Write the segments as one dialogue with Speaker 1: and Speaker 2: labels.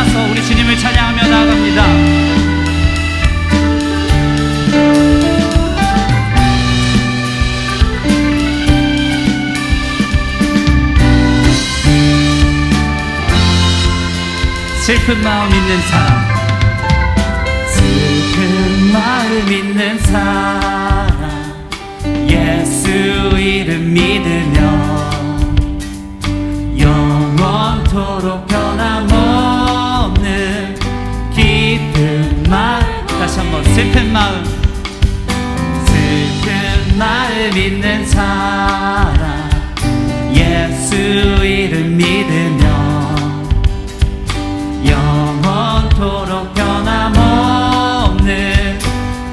Speaker 1: 따라서 우리 주님을 찬양하며 나아갑니다. 슬픈 마음 있는 사람 슬픈 마음 있는 사람 예수 이름 믿으며 영원토록 변함없 한번 슬픈 마음. 슬픈 마음 있는 사람. 예수 이름 믿으며 영원토록 변함없는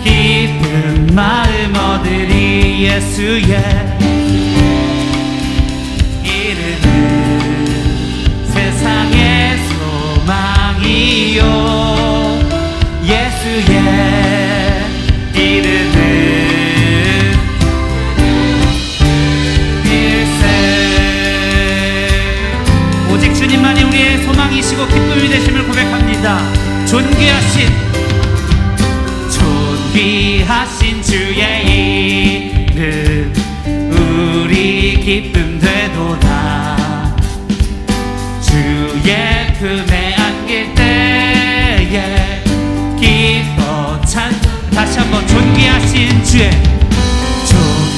Speaker 1: 깊은 마음 얻으리 예수의 존귀하신. 존귀하신 주의 이름 우리 기쁨 되도다 주의 품에 안길 때에 기뻐 찬 다시 한번 존귀하신 주의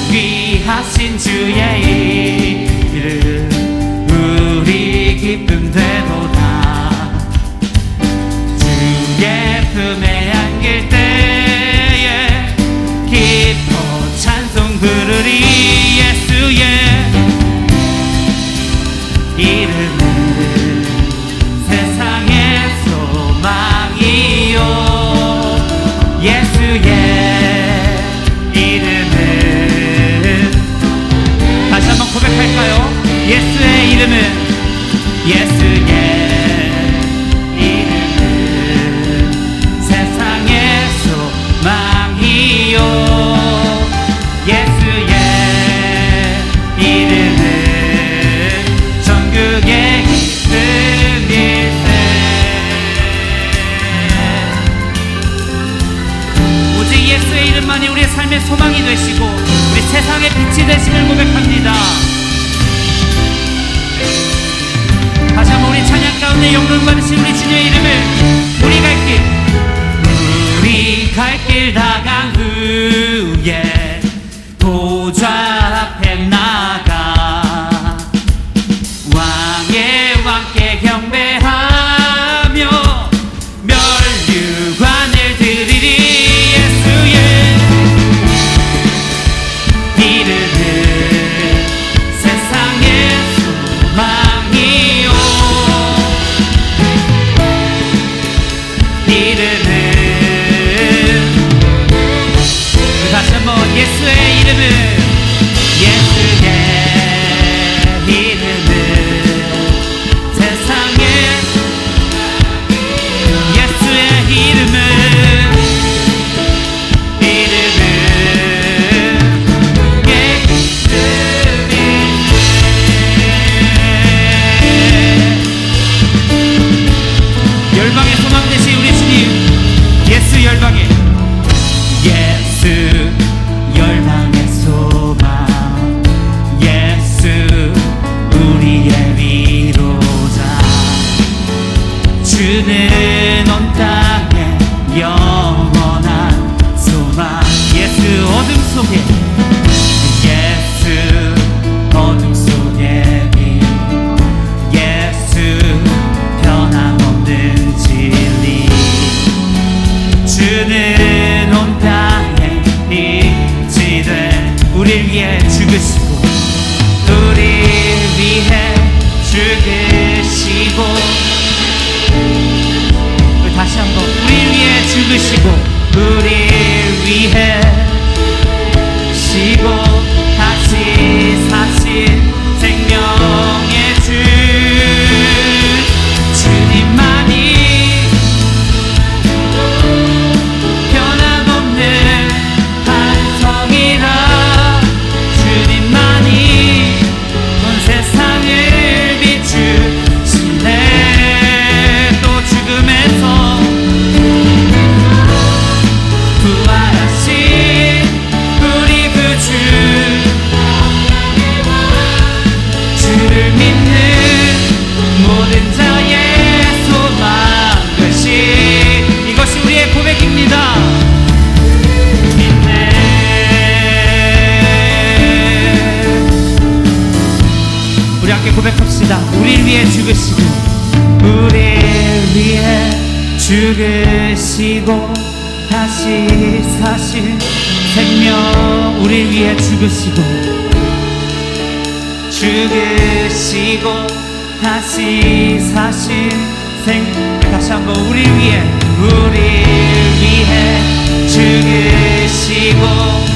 Speaker 1: 존귀하신 주의 이름 우리 기쁨 yes you. yes 내 영광 받으신 우리 주님의 이름을 우리 갈 길 우리 갈 길 다가 우리 위해 죽으시고 죽으시고 다시 사신 생 다시 한번 우리 위해 우리 위해 죽으시고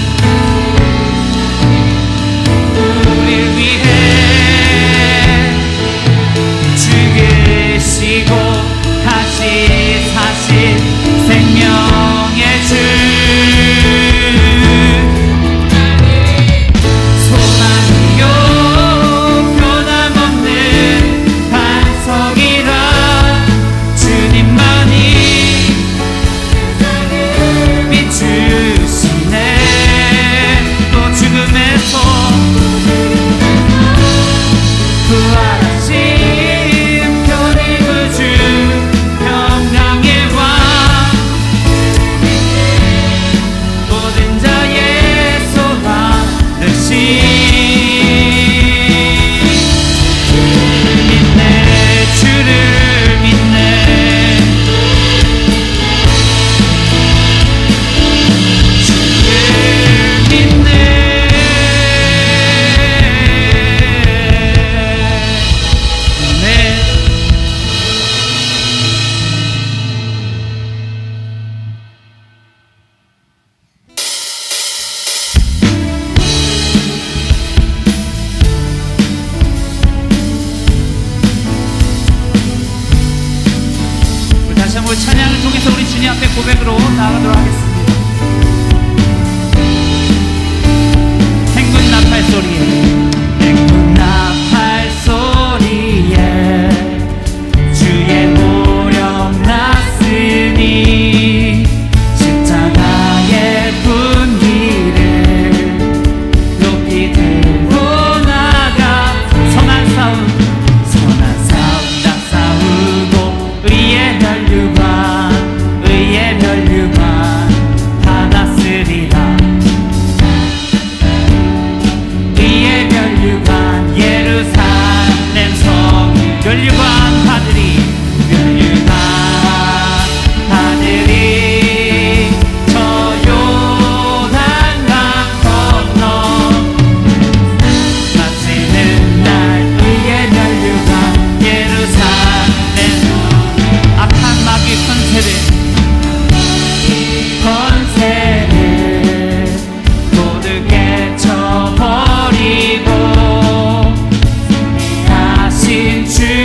Speaker 2: ti.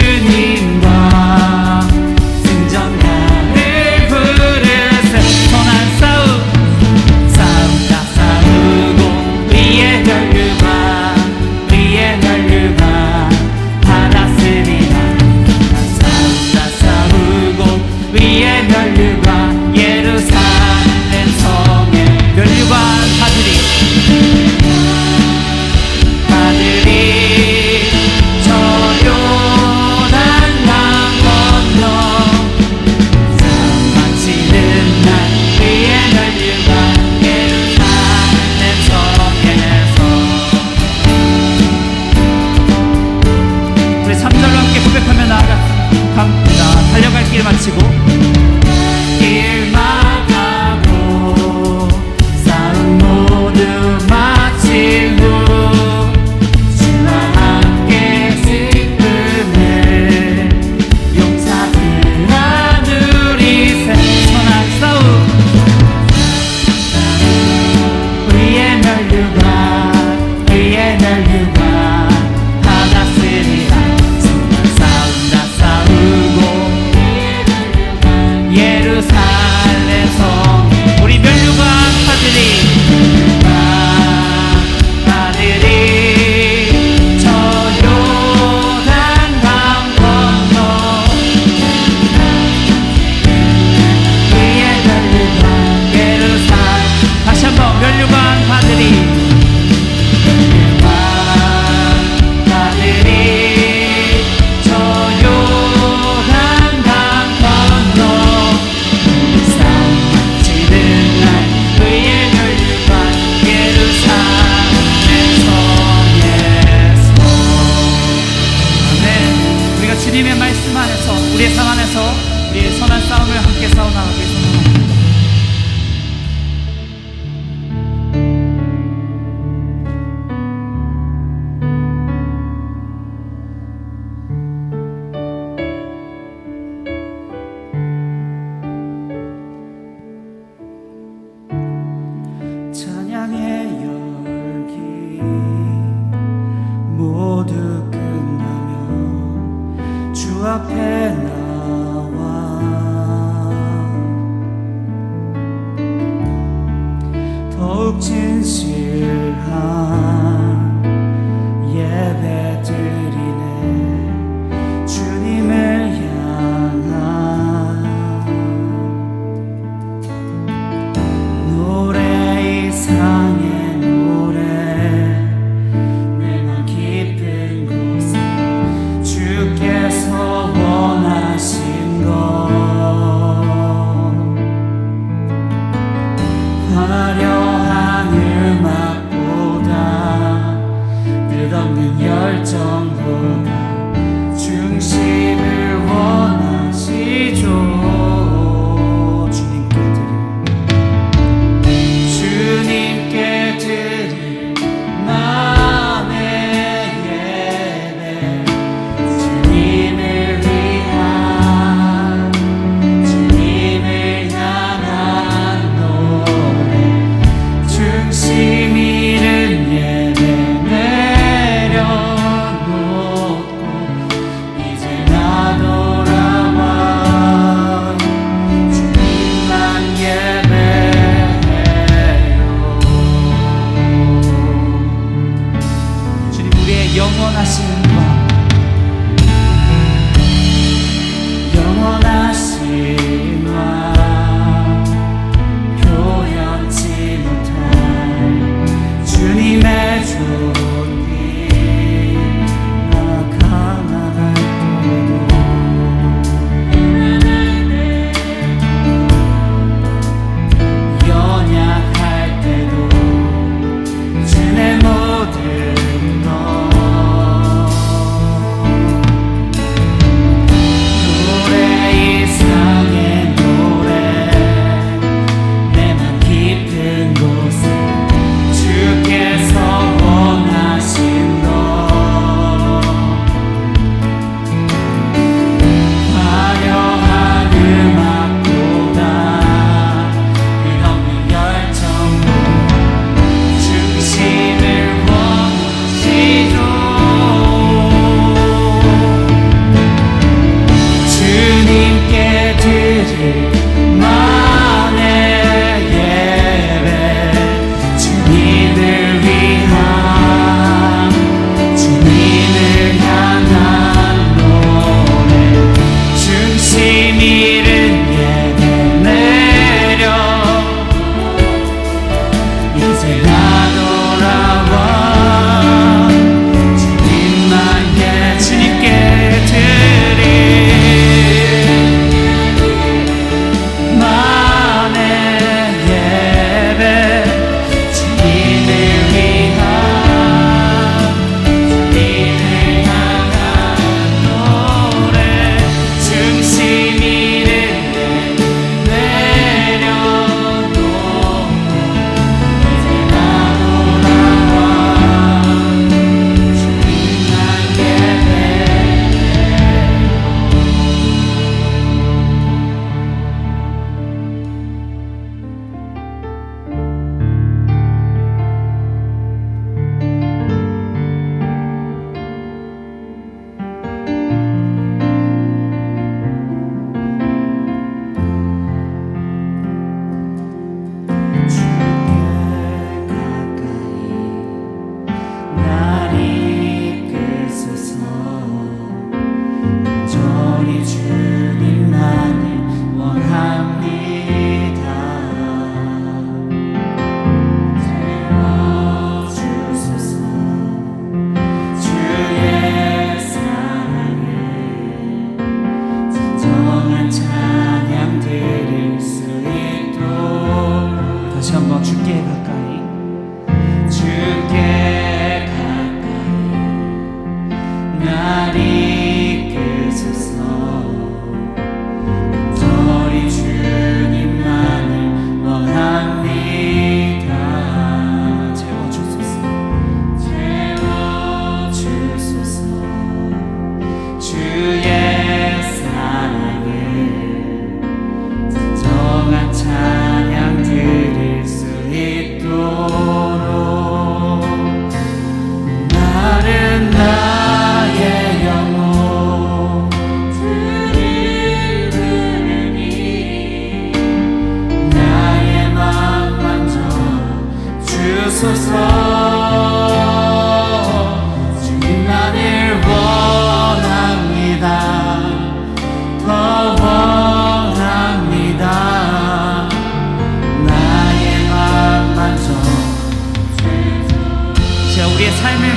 Speaker 2: 마치고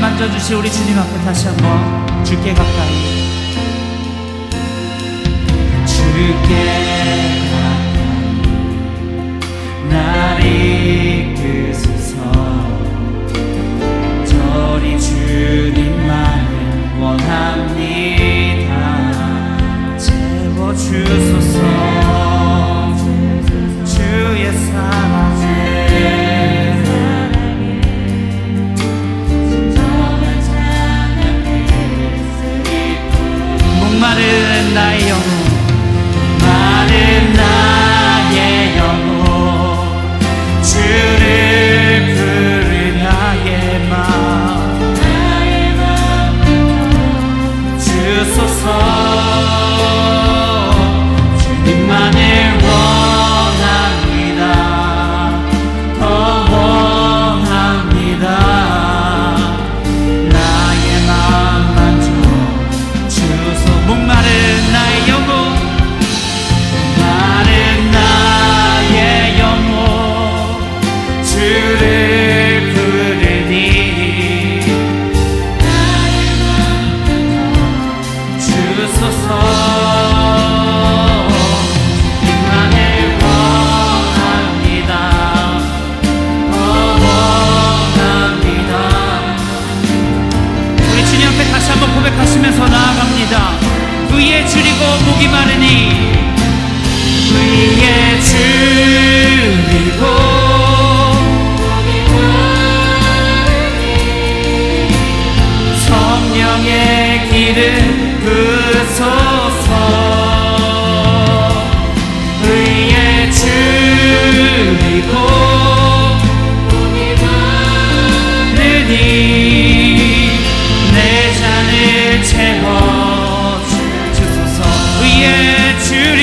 Speaker 1: 만져주실 우리 주님 앞에 다시 한번 주께 가까이.
Speaker 2: 주께 나를 이끄소서. 저리 주님만을 원합니다. 채워주소서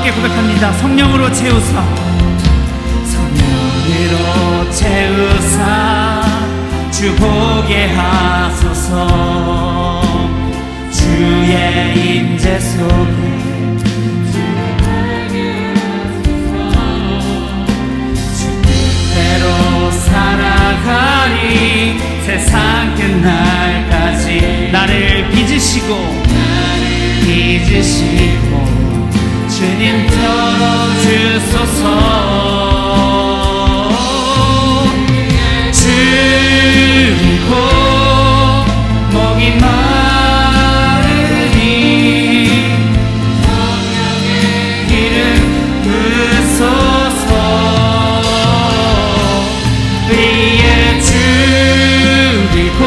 Speaker 1: 함께 고백합니다. 성령으로 채우사.
Speaker 2: 성령으로 채우사. 주 보게 하소서. 주의 임재 속에. 살아가리. 세상 끝날까지
Speaker 1: 나를 빚으시고
Speaker 2: 잊으시고 주님 들어주소서 줄이고 목이 마르니 길을 부소서 위에 줄이고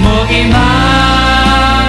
Speaker 2: 목이 마르니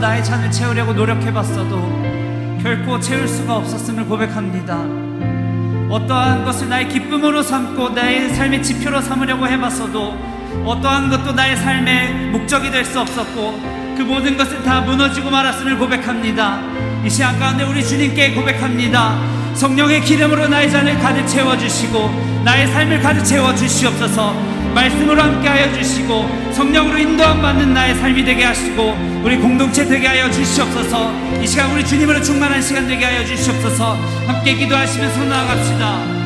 Speaker 1: 나의 잔을 채우려고 노력해봤어도 결코 채울 수가 없었음을 고백합니다. 어떠한 것을 나의 기쁨으로 삼고 나의 삶의 지표로 삼으려고 해봤어도 어떠한 것도 나의 삶의 목적이 될 수 없었고 그 모든 것은 다 무너지고 말았음을 고백합니다. 이 시간 가운데 우리 주님께 고백합니다. 성령의 기름으로 나의 잔을 가득 채워주시고 나의 삶을 가득 채워주시옵소서 말씀으로 함께하여 주시고 성령으로 인도함 받는 나의 삶이 되게 하시고 우리 공동체 되게 하여 주시옵소서. 이 시간 우리 주님으로 충만한 시간 되게 하여 주시옵소서. 함께 기도하시면서 나아갑시다